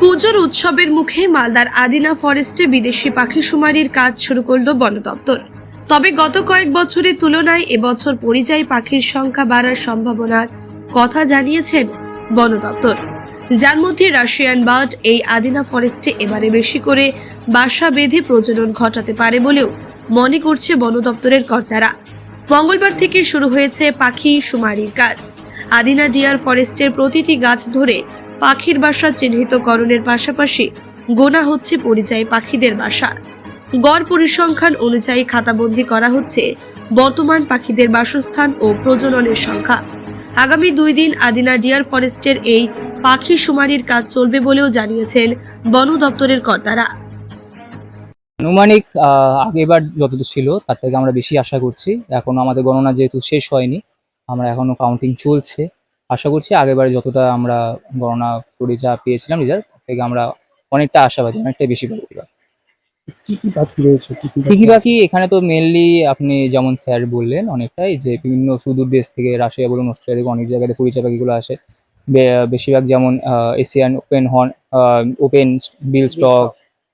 পুজোর উৎসবের মুখে মালদার আদিনা ফরেস্টে বিদেশি পাখি শুমারির কাজ শুরু করল বন দপ্তর। তবে গত কয়েক বছরের তুলনায় এবছর পরিযায়ী পাখির সংখ্যা বাড়ার সম্ভাবনার কথা জানিয়েছেন বন দপ্তর। যার মধ্যে রাশিয়ান বার্ড এই আদিনা ফরেস্টে এবারে বেশি করে বাসা বেঁধে প্রজনন ঘটাতে পারে বলেও মনে করছে বন দপ্তরের কর্তারা। মঙ্গলবার থেকে শুরু হয়েছে পাখি শুমারির কাজ। আদিনা ডিয়ার ফরেস্টের প্রতিটি গাছ ধরে পাখির বাসা চিহ্নিতকরণের পাশাপাশি গোনা হচ্ছে পরিযায়ী পাখিদের বাসা। গড় পরিসংখ্যান অনুযায়ী খাতাবন্দি করা হচ্ছে বর্তমান পাখিদের বাসস্থান ও প্রজননের সংখ্যা। আগামী দুই দিন আদিনা ডিয়ার ফরেস্টের এই পাখি শুমারির কাজ চলবে বলেও জানিয়েছেন বন দপ্তরের কর্তারা। আনুমানিক আগেবার যতদূর ছিল, তার থেকে আমরা বেশি আশা করছি। এখনও আমাদের গণনা যেহেতু শেষ হয়নি, আমরা এখনও কাউন্টিং চলছে। আশা করছি আগেবার যতটা আমরা গণনা করে যা পেয়েছিলাম রেজাল্ট তার থেকে আমরা অনেকটা আশাবাদী অনেকটাই বেশি পাবো এবার কি কি পাখি রয়েছে? কি কি ঠিকই বাকি? এখানে তো মেনলি আপনি যেমন স্যার বললেন অনেকটাই যে বিভিন্ন সুদূর দেশ থেকে রাশিয়া বলুন অস্ট্রেলিয়া থেকে অনেক জায়গাতে পরিচয় পাখিগুলো আসে। বেশিরভাগ যেমন Asian open horn open bill stork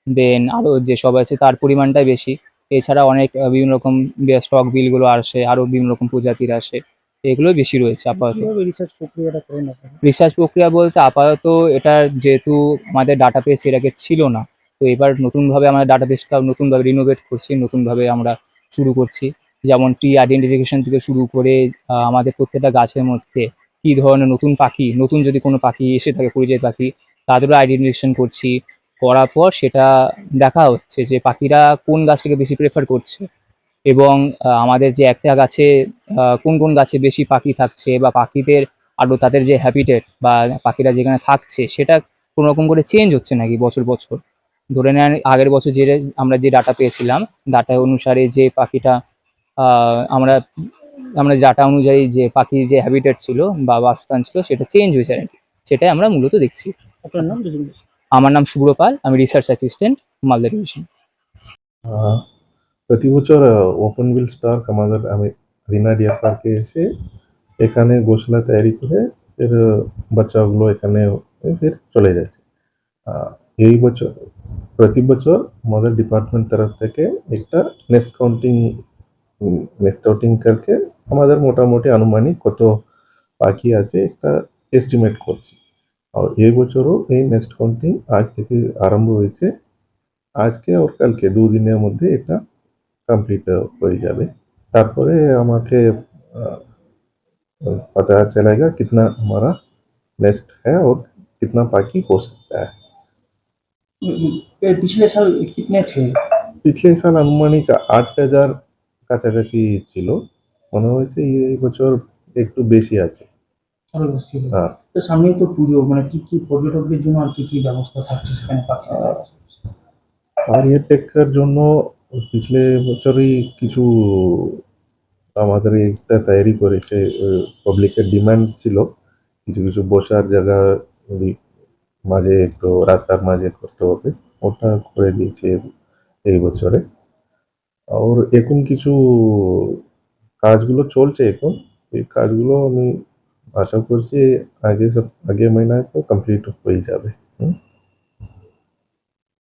দেন আরও যেসব আছে তার পরিমাণটাই বেশি। এছাড়া অনেক বিভিন্ন রকম স্টক বিলগুলো আসে আরও বিভিন্ন রকম প্রজাতির আসে। এগুলো বেশি রয়েছে আপাতত। রিসার্চ প্রক্রিয়াটা করেন রিসার্চ প্রক্রিয়া বলতে আপাতত এটা যেহেতু আমাদের ডাটাবেস এর আগে ছিল না তো এবার নতুনভাবে আমরা ডাটাবেসটা নতুনভাবে রিনোভেট করছি নতুনভাবে আমরা শুরু করছি। যেমন ট্রি আইডেন্টিফিকেশন থেকে শুরু করে আমাদের প্রত্যেকটা গাছের মধ্যে কি ধরনের নতুন পাখি নতুন যদি কোনো পাখি এসে থাকে পরিযায়ী পাখি তাদেরও আইডেন্টিফিকেশন করছি। করার পর সেটা দেখা হচ্ছে যে পাখিরা কোন গাছটাকে বেশি প্রেফার করছে। এবং আমাদের যে একটা গাছে আহ, কোন কোন গাছে বেশি পাখি থাকছে বা পাখিদের আরও তাদের যে হ্যাবিটেট বা পাখিরা যেখানে থাকছে সেটা কোনো রকম করে চেঞ্জ হচ্ছে নাকি বছর বছর? ধরে নেন আগের বছর যে আমরা যে ডাটা পেয়েছিলাম ডাটা অনুসারে যে পাখিটা আহ, আমরা আমরা ডাটা অনুযায়ী যে পাখির যে হ্যাবিটেট ছিল বা বাসস্থান ছিল সেটা চেঞ্জ হয়েছে নাকি? সেটাই আমরা মূলত দেখছি। আপনার নাম আমার নাম শুভ্র পাল আমি রিসার্চ অ্যাসিস্ট্যান্ট মালদা ডিভিশন প্রতি বছর ওপেন বিল স্টার আমাদের, আমি রিনা ডিয়ার পার্কে এসে এখানে গোসলা তৈরি করে এর বাচ্চাগুলো এখানে ফের চলে যাচ্ছে। এই বছর, প্রতি বছর আমাদের ডিপার্টমেন্ট তরফ থেকে একটা নেক্সট কাউন্টিং নেক্সট কাউন্টিং করকে আমাদের মোটামুটি আনুমানিক কত পাখি আছে একটা এস্টিমেট করছি। আর এই বছরও এই নেক্সট কাউন্টিং আজ থেকে আরম্ভ হয়েছে। আজকে ওর কালকে, দুদিনের মধ্যে এটা কমপ্লিট হয়ে যাবে তারপরে আমাকে আহ, पता चलेगा कितना हमारा नेस्ट है और कितना बाकी हो सकता है পিছলে সাল কিতনে थे পিছলে সাল আনুমানিক আট হাজার কাছাকাছি ছিল মনে হয়েছে এই বছর একটু বেশি আছে আরো বেশি ছিল। হ্যাঁ তো সামনেই তো পুজো মানে কি কি পর্যটকদের জন্য আর কি কি ব্যবস্থা থাকছে সেখানে পাখি আহ, আর এর টেকার জন্য পিছলে বছরই কিছু আমাদের একটা তৈরি করেছে পাবলিকের ডিমান্ড ছিল। কিছু কিছু বসার জায়গা মাঝে একটু, রাস্তার মাঝে করতে হবে। ওটা করে দিয়েছে এই বছরে। আর এখন কিছু কাজগুলো চলছে এখন। এই কাজগুলো আমি আশা করছি আগে সব, আগে মহিনায় তো কমপ্লিট হয়ে যাবে। হুম?